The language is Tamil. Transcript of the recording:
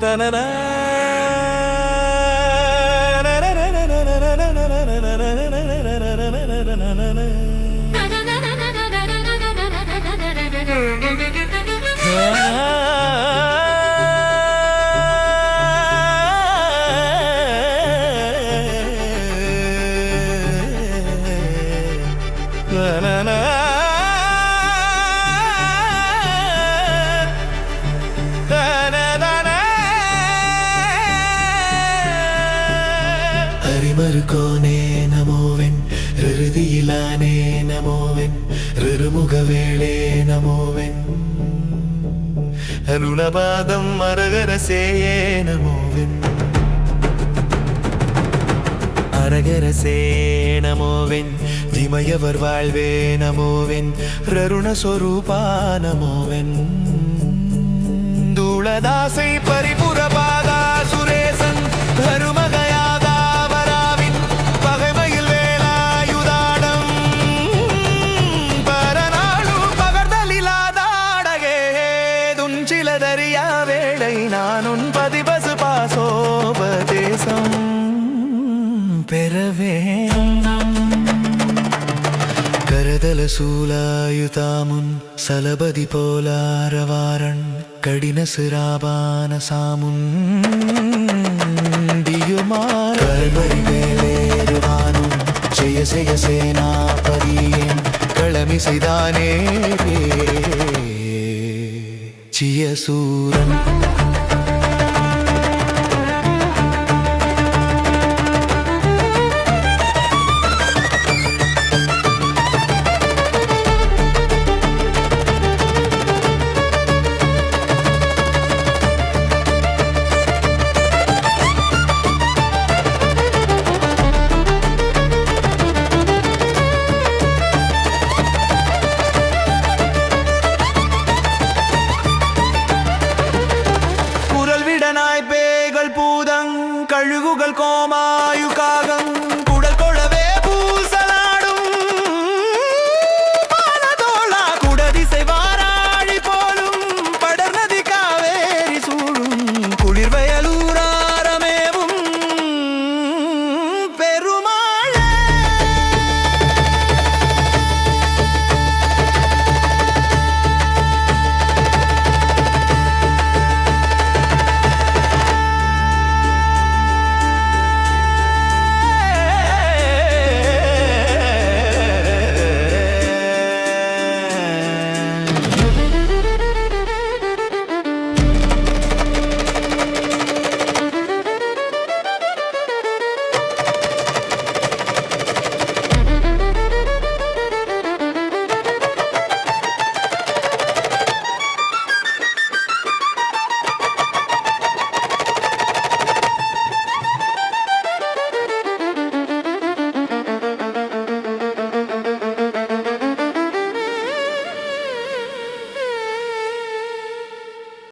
Da-da-da അരിമറുക്കോനേ നമോവൻ ഹൃതിയിലാനേ നമോവൻ ഋരുമുഖവേളേ നമോവൻ അരുണപാദം മരകരസേയേ നമോവൻ அரகரசே நமோவென் திமயவர் வாழ்வே நமோவென் ரருண சொரூபா நமோவென் தூளதாசை பரிபுரபாகா துஞ்சிலதறியா வேளை நானுன் பதிபசு பாசோபதேசம் பெறவே கரதல சூலாயுதாமுன் சலபதி போலாரவாரன் கடின சிராபான சாமுன் கல்வரி வேலேறுவானும் ஜெய ஜெய சேனாபதியின் களமிசைதானே 起耶稣。ുകൾ കോമായു